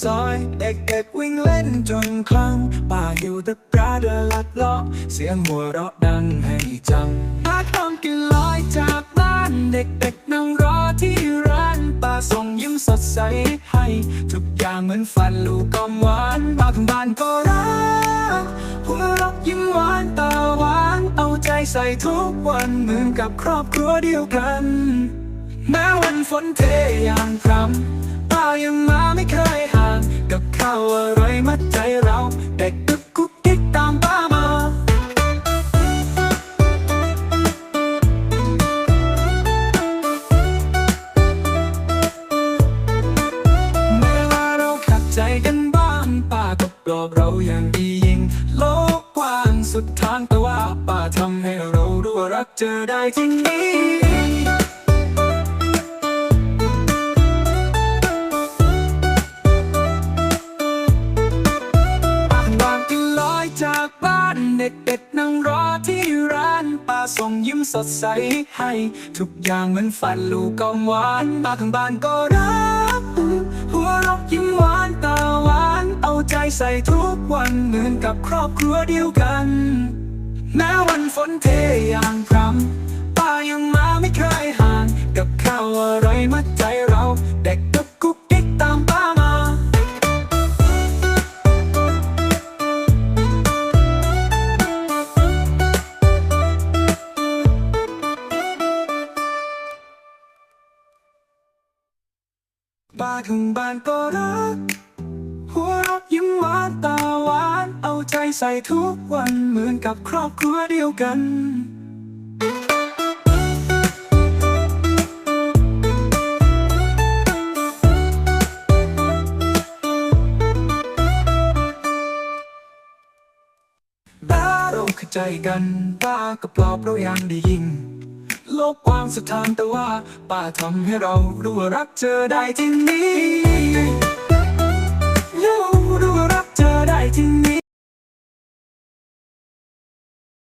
ซอยเด็กๆวิ่งเล่นจนคลั่งป่าอยู่ตะกร้าเดินลัดเลาะเสียงหัวเราะดังให้จังมาทำกินลอยจากบ้านเด็กๆนั่งรอที่ร้านป้าส่งยิ้มสดใสให้ ทุกอย่างเหมือนฝันลูกกอมหวานบ้านบ้านก็รักหัวเราะยิ้มหวานตาหวานเอาใจใส่ทุกวันเหมือนกับครอบครัวเดียวกัน แม้วันฝนเทอย่างพรำ ป้ายังมาไม่เคยห่างกับข้าวอร่อยมัดใจเราเด็กตึกกุ๊กกิ๊กตามป้ามาเมื่อเราขัดใจกันบ้างป้าก็ปลอบเราอย่างดียิ่งโลกกว้างสุดทางแต่ว่าป้าทำให้เรารู้ว่ารักเจอได้ที่นี่ ส่งยิ้มสดใสให้ ทุกอย่างเหมือนฝันลูกกอมหวานป้าข้างบ้านก็รักหัวรบยิ้มหวานตาหวาน เอาใจใส่ทุกวันเหมือนกับครอบครัวเดียวกัน แม้วันฝนเทอย่างพรำป้ายังมาไม่เคยห่างกับข้าวอร่อยมัดใจเรา ป้าข้างบ้านก็รัก หัวเราะยิ้มหวานตาหวาน เอาใจใส่ทุกวันเหมือนกับครอบครัวเดียวกันบ้าเราเข้าใจกันป้าก็ปลอบเราอย่างดียิ่ง โลกกว้างสุดทางแต่ว่าป้าทำให้เรารู้ว่ารักเธอได้ที่นี่รู้รู้ว่า